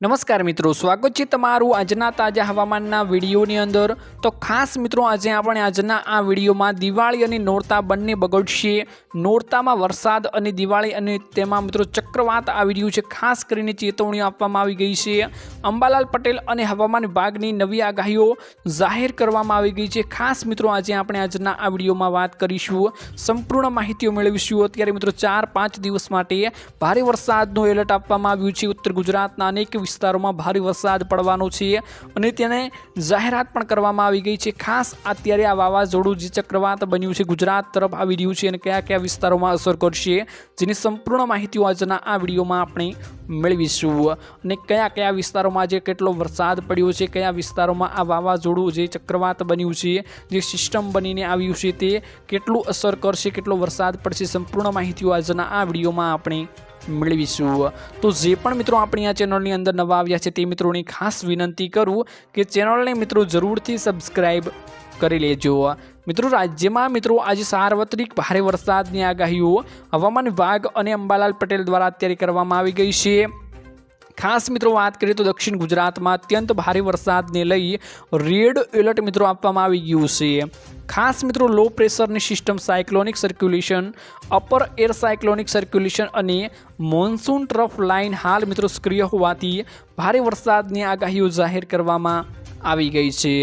નમસ્કાર મિત્રો, સ્વાગત છે તમારું આજના તાજા હવામાનના વિડીયોની અંદર. તો ખાસ મિત્રો, આજે આપણે આજના આ વિડીયોમાં દિવાળી અને નોરતા બંને બગડશે. નોરતામાં વરસાદ અને દિવાળી અને તેમાં મિત્રો ચક્રવાત આવી રહ્યું છે. ખાસ કરીને ચેતવણીઓ આપવામાં આવી ગઈ છે. અંબાલાલ પટેલ અને હવામાન વિભાગની નવી આગાહીઓ જાહેર કરવામાં આવી ગઈ છે. ખાસ મિત્રો, આજે આપણે આજના આ વિડીયોમાં વાત કરીશું. સંપૂર્ણ માહિતીઓ મેળવીશું. અત્યારે મિત્રો, ચાર પાંચ દિવસ માટે ભારે વરસાદનું એલર્ટ આપવામાં આવ્યું છે. ઉત્તર ગુજરાતના અનેક વિસ્તારોમાં ભારે વરસાદ પડવાનો છે અને તેને જાહેરાત પણ કરવામાં આવી ગઈ છે. ખાસ અત્યારે આ વાવાઝોડું જે ચક્રવાત બન્યું છે ગુજરાત તરફ આવી રહ્યું છે અને કયા કયા વિસ્તારોમાં અસર કરશે જેની સંપૂર્ણ માહિતીઓ આજના આ વિડીયોમાં આપણે મેળવીશું. અને કયા કયા વિસ્તારોમાં આજે કેટલો વરસાદ પડ્યો છે, કયા વિસ્તારોમાં આ વાવાઝોડું જે ચક્રવાત બન્યું છે, જે સિસ્ટમ બનીને આવ્યું છે તે કેટલું અસર કરશે, કેટલો વરસાદ પડશે સંપૂર્ણ માહિતીઓ આજના આ વિડીયોમાં આપણે મેળવીશું. તો જે પણ મિત્રો આપણી આ ચેનલની અંદર નવા આવ્યા છે તે મિત્રોની ખાસ વિનંતી કરું કે ચેનલને મિત્રો જરૂરથી સબસ્ક્રાઈબ કરી લેજો. મિત્રો રાજ્યમાં મિત્રો આજે સાર્વત્રિક ભારે વરસાદની આગાહીઓ હવામાન વિભાગ અને અંબાલાલ પટેલ દ્વારા અત્યારે કરવામાં આવી ગઈ છે. ખાસ મિત્રો વાત કરીએ તો દક્ષિણ ગુજરાતમાં અત્યંત ભારે વરસાદને લઈ રેડ એલર્ટ મિત્રો આપવામાં આવી ગયું છે. ખાસ મિત્રો low પ્રેશરની system cyclonic circulation upper air cyclonic circulation અને મોન્સૂન ટ્રફ લાઇન હાલ મિત્રો, સક્રિય હોવાથી ભારે વરસાદની આગાહીઓ જાહેર કરવામાં આવી ગઈ છે.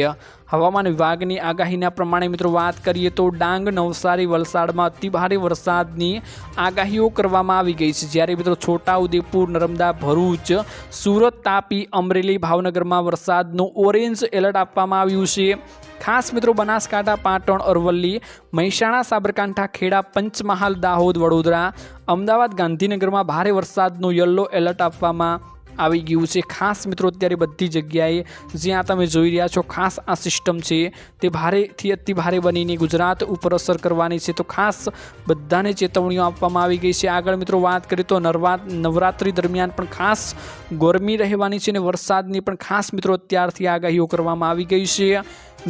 હવામાન વિભાગની આગાહીના પ્રમાણે મિત્રો વાત કરીએ તો ડાંગ, નવસારી, વલસાડમાં અતિભારે વરસાદની આગાહીઓ કરવામાં આવી ગઈ છે. જ્યારે મિત્રો છોટાઉદેપુર, નર્મદા, ભરૂચ, સુરત તાપી, અમરેલી, ભાવનગરમાં વરસાદનું ઓરેન્જ એલર્ટ આપવામાં આવ્યું છે. ખાસ મિત્રો બનાસકાંઠા, પાટણ, અરવલ્લી, મહેસાણા, સાબરકાંઠા, ખેડા, પંચમહાલ, દાહોદ, વડોદરા, અમદાવાદ, ગાંધીનગરમાં ભારે વરસાદનું યલો એલર્ટ આપવામાં આવી ગયું છે. ખાસ મિત્રો, અત્યારે બધી જગ્યાએ જ્યાં તમે જોઈ રહ્યા છો, ખાસ આ સિસ્ટમ છે, તે ભારેથી અતિ ભારે બનીને ગુજરાત ઉપર અસર કરવાની છે. તો ખાસ બધાને ચેતવણીઓ આપવામાં આવી ગઈ છે. આગળ મિત્રો, વાત કરીએ તો નરવા, નવરાત્રિ દરમિયાન પણ ખાસ ગરમી રહેવાની છે અને વરસાદની પણ ખાસ મિત્રો, અત્યારથી આગાહીઓ કરવામાં આવી ગઈ છે.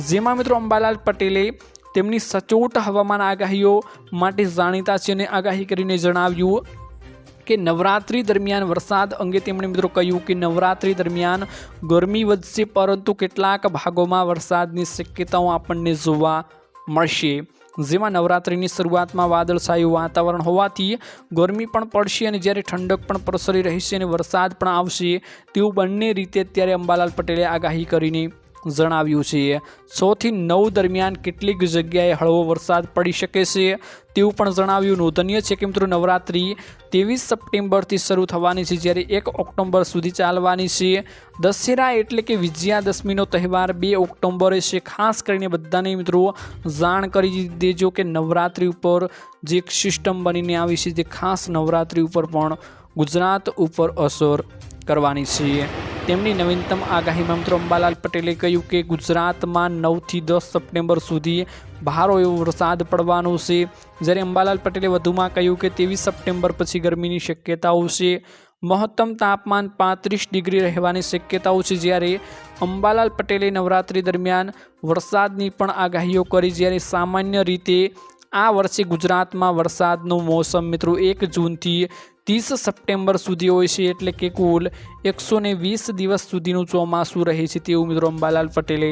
જેમાં મિત્રો, અંબાલાલ પટેલે તેમની સચોટ હવામાન આગાહીઓ માટે જાણીતા છે અને આગાહી કરીને જણાવ્યું કે નવરાત્રિ દરમિયાન વરસાદ અંગે તેમણે મિત્રો કહ્યું કે નવરાત્રિ દરમિયાન ગરમી વધશે, પરંતુ કેટલાક ભાગોમાં વરસાદની શક્યતાઓ આપણને જોવા મળશે. જેમાં નવરાત્રિની શરૂઆતમાં વાદળછાયું વાતાવરણ હોવાથી ગરમી પણ પડશે અને જ્યારે ઠંડક પણ પ્રસરી રહેશે અને વરસાદ પણ આવશે, તેવું બંને રીતે અત્યારે અંબાલાલ પટેલે આગાહી કરીને જણાવ્યું છે. છથી નવ દરમિયાન કેટલીક જગ્યાએ હળવો વરસાદ પડી શકે છે તેવું પણ જણાવ્યું નોંધનીય છે કે મિત્રો નવરાત્રિ ત્રેવીસ સપ્ટેમ્બરથી શરૂ થવાની છે જ્યારે એક ઓક્ટોબર સુધી ચાલવાની છે. દશેરા એટલે કે વિજયાદશમીનો તહેવાર બે ઓક્ટોબરે છે. ખાસ કરીને બધાને મિત્રો જાણ કરી દેજો કે નવરાત્રિ ઉપર જે સિસ્ટમ બનીને આવી છે, જે ખાસ નવરાત્રિ ઉપર પણ ગુજરાત ઉપર અસર કરવાની છે. તેમની નવીનતમ આગાહીમાં મિત્રો અંબાલાલ પટેલે કહ્યું કે ગુજરાતમાં નવથી દસ સપ્ટેમ્બર સુધી ભારો એવો વરસાદ પડવાનો છે. જ્યારે અંબાલાલ પટેલે વધુમાં કહ્યું કે ત્રેવીસ સપ્ટેમ્બર પછી ગરમીની શક્યતાઓ છે. મહત્તમ તાપમાન પાંત્રીસ ડિગ્રી રહેવાની શક્યતાઓ છે. જ્યારે અંબાલાલ પટેલે નવરાત્રિ દરમિયાન વરસાદની પણ આગાહીઓ કરી. જ્યારે સામાન્ય રીતે આ વર્ષે ગુજરાતમાં વરસાદનું મોસમ મિત્રો એક જૂનથી ત્રીસ સપ્ટેમ્બર સુધી હોય છે એટલે કે કુલ એકસો વીસ દિવસ સુધીનું ચોમાસું રહે છે તેવું મિત્રો અંબાલાલ પટેલે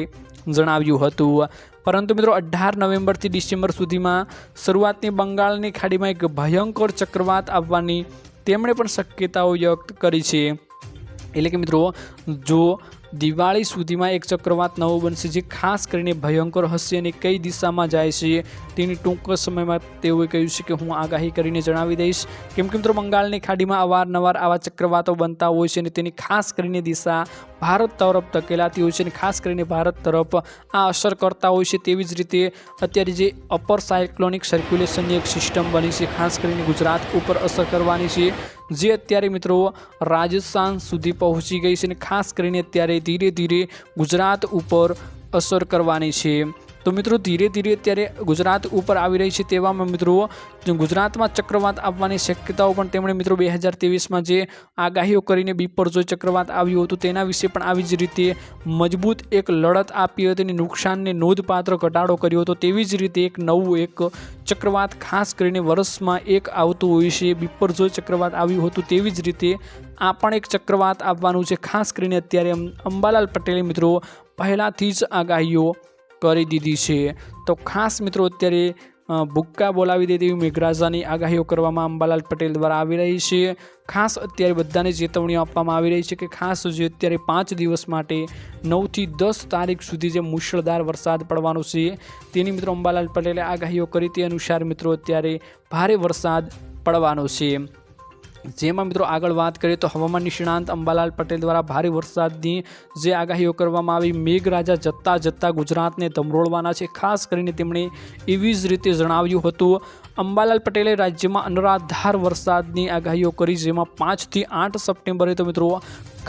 જણાવ્યું હતું. પરંતુ મિત્રો અઢાર નવેમ્બરથી ડિસેમ્બર સુધીમાં શરૂઆતની બંગાળની ખાડીમાં એક ભયંકર ચક્રવાત આવવાની તેમણે પણ શક્યતાઓ વ્યક્ત કરી છે. એટલે કે મિત્રો, જો દિવાળી સુધીમાં એક ચક્રવાત નવો બનશે જે ખાસ કરીને ભયંકર હશે અને કઈ દિશામાં જાય છે તેની ટૂંક સમયમાં તેઓએ કહ્યું છે કે હું આગાહી કરીને જણાવી દઈશ. કેમ કે મિત્રો, બંગાળની ખાડીમાં અવારનવાર આવા ચક્રવાતો બનતા હોય છે અને તેની ખાસ કરીને દિશા ભારત તરફ ધકેલાતી હોય છે અને ખાસ કરીને ભારત તરફ આ અસર કરતા હોય છે તેવી જ રીતે અત્યારે જે અપર સાયક્લોનિક સર્ક્યુલેશનની એક સિસ્ટમ બની છે, ખાસ કરીને ગુજરાત ઉપર અસર કરવાની છે. જે અત્યારે મિત્રો રાજસ્થાન સુધી પહોંચી ગઈ છે અને ખાસ કરીને અત્યારે ધીરે ધીરે ગુજરાત ઉપર અસર કરવાની છે. તો મિત્રો ધીરે ધીરે અત્યારે ગુજરાત ઉપર આવી રહી છે તેવામાં મિત્રો ગુજરાતમાં ચક્રવાત આવવાની શક્યતાઓ પણ તેમણે મિત્રો બે હજાર ત્રેવીસમાં જે આગાહીઓ કરીને બીપરજોય ચક્રવાત આવ્યું હતું તેના વિશે પણ આવી જ રીતે મજબૂત એક લડત આપી હતી અને નુકસાનને નોંધપાત્ર ઘટાડો કર્યો હતો તેવી જ રીતે એક નવું એક ચક્રવાત ખાસ કરીને વર્ષમાં એક આવતું હોય છે બીપરજોય ચક્રવાત આવ્યું હતું તેવી જ રીતે આ પણ એક ચક્રવાત આવવાનું છે ખાસ કરીને અત્યારે અંબાલાલ પટેલે મિત્રો પહેલાંથી જ આગાહીઓ કરી દીધી છે. તો ખાસ મિત્રો અત્યારે ભુક્કા બોલાવી દે તેવી મેઘરાજાની આગાહીઓ કરવામાં અંબાલાલ પટેલ દ્વારા આવી રહી છે. ખાસ અત્યારે બધાને ચેતવણીઓ આપવામાં આવી રહી છે કે ખાસ જે અત્યારે પાંચ દિવસ માટે નવથી દસ તારીખ સુધી જે મુશળધાર વરસાદ પડવાનો છે, તેની મિત્રો અંબાલાલ પટેલે આગાહીઓ કરી તે અનુસાર મિત્રો અત્યારે ભારે વરસાદ પડવાનો છે. જેમાં મિત્રો આગળ વાત કરીએ તો હવામાન નિષ્ણાંત અંબાલાલ પટેલ દ્વારા ભારે વરસાદની જે આગાહીઓ કરવામાં આવી, મેઘરાજા જતાં જતાં ગુજરાતને ધમરોળવાના છે. ખાસ કરીને તેમણે એવી જ રીતે જણાવ્યું હતું, અંબાલાલ પટેલે રાજ્યમાં અનરાધાર વરસાદની આગાહીઓ કરી, જેમાં પાંચથી આઠ સપ્ટેમ્બરે તો મિત્રો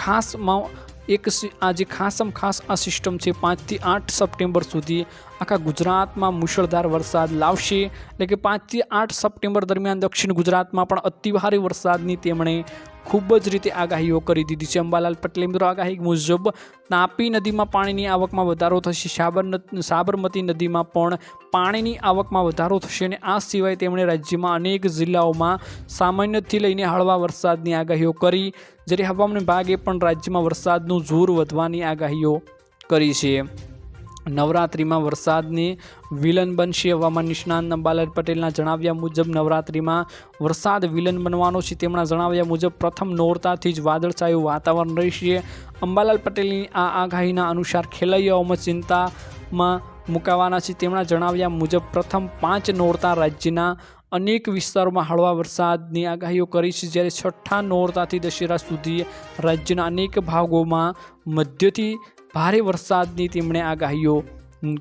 ખાસમાં એક સી- આ જે ખાસમ ખાસ આ સિસ્ટમ છે. પાંચથી આઠ સપ્ટેમ્બર સુધી આખા ગુજરાતમાં મુશળધાર વરસાદ લાવશે. એટલે કે પાંચથી આઠ સપ્ટેમ્બર દરમિયાન દક્ષિણ ગુજરાતમાં પણ અતિભારે વરસાદની તેમણે ખૂબ જ રીતે આગાહીઓ કરી દીધી છે. અંબાલાલ પટેલે મિત્રો, આગાહી મુજબ તાપી નદીમાં પાણીની આવકમાં વધારો થશે. સાબર સાબરમતી નદીમાં પણ પાણીની આવકમાં વધારો થશે અને આ સિવાય તેમણે રાજ્યમાં અનેક જિલ્લાઓમાં સામાન્યથી લઈને હળવા વરસાદની આગાહીઓ કરી. જ્યારે હવામાન વિભાગે પણ રાજ્યમાં વરસાદનું જોર વધવાની આગાહીઓ કરી છે. નવરાત્રિમાં વરસાદની વિલન બનશે. હવામાન નિષ્ણાંત અંબાલાલ પટેલના જણાવ્યા મુજબ નવરાત્રિમાં વરસાદ વિલન બનવાનો છે. તેમના જણાવ્યા મુજબ પ્રથમ નોરતાથી જ વાદળછાયું વાતાવરણ રહેશે. અંબાલાલ પટેલની આ આગાહીના અનુસાર ખેલૈયાઓમાં ચિંતામાં મુકાવાના છે તેમના જણાવ્યા મુજબ પ્રથમ પાંચ નોરતા રાજ્યના અનેક વિસ્તારોમાં હળવા વરસાદની આગાહીઓ કરી છે. જ્યારે છઠ્ઠા નોરતાથી દશેરા સુધી રાજ્યના અનેક ભાગોમાં મધ્યથી ભારે વરસાદની તેમણે આગાહીઓ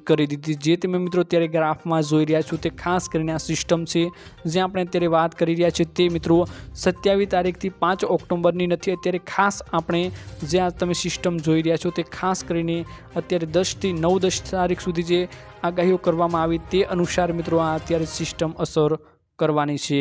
કરી દીધી. જે તમે મિત્રો અત્યારે ગ્રાફમાં જોઈ રહ્યા છો તે ખાસ કરીને આ સિસ્ટમ છે. જે આપણે અત્યારે વાત કરી રહ્યા છીએ તે મિત્રો સત્યાવીસ તારીખથી પાંચ ઓક્ટોબરની નથી. અત્યારે ખાસ આપણે જે આ તમે સિસ્ટમ જોઈ રહ્યા છો તે ખાસ કરીને અત્યારે દસથી નવ દસ તારીખ સુધી જે આગાહીઓ કરવામાં આવી તે અનુસાર મિત્રો આ અત્યારે સિસ્ટમ અસર કરવાની છે.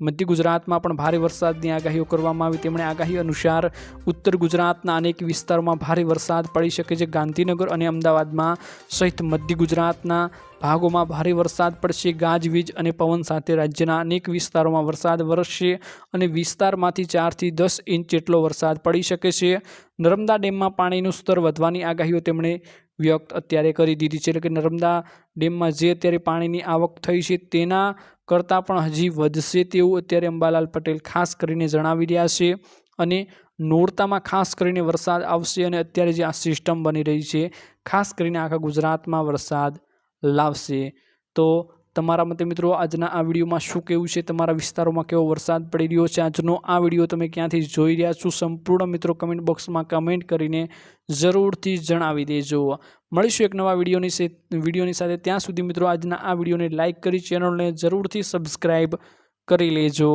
મધ્ય ગુજરાતમાં પણ ભારે વરસાદની આગાહીઓ કરવામાં આવી. તેમણે આગાહી અનુસાર ઉત્તર ગુજરાતના અનેક વિસ્તારોમાં ભારે વરસાદ પડી શકે છે. ગાંધીનગર અને અમદાવાદમાં સહિત મધ્ય ગુજરાતના ભાગોમાં ભારે વરસાદ પડશે. ગાજવીજ અને પવન સાથે રાજ્યના અનેક વિસ્તારોમાં વરસાદ વરસશે અને વિસ્તારમાંથી ચારથી દસ ઇંચ જેટલો વરસાદ પડી શકે છે. નર્મદા ડેમમાં પાણીનું સ્તર વધવાની આગાહીઓ તેમણે વ્યક્ત અત્યારે કરી દીધી છે. એટલે કે નર્મદા ડેમમાં જે અત્યારે પાણીની આવક થઈ છે તેના કરતાં પણ હજી વધશે તેવું અત્યારે અંબાલાલ પટેલ ખાસ કરીને જણાવી રહ્યા છે. અને નોરતામાં ખાસ કરીને વરસાદ આવશે અને અત્યારે જે આ સિસ્ટમ બની રહી છે, ખાસ કરીને આખા ગુજરાતમાં વરસાદ લાવશે. તો તમારા મતે મિત્રો આજના આ વિડીયોમાં શું કહેવું છે? તમારા વિસ્તારોમાં કેવો વરસાદ પડી રહ્યો છે? આજનો આ વીડિયો તમે ક્યાંથી જોઈ રહ્યા છો? સંપૂર્ણ મિત્રો કમેન્ટ બોક્સમાં કમેન્ટ કરીને જરૂરથી જણાવી દેજો. મળીશું એક નવા વિડીયોની વિડીયોની સાથે. ત્યાં સુધી મિત્રો આજના આ વિડીયોને લાઇક કરી ચેનલને જરૂરથી સબસ્ક્રાઈબ કરી લેજો.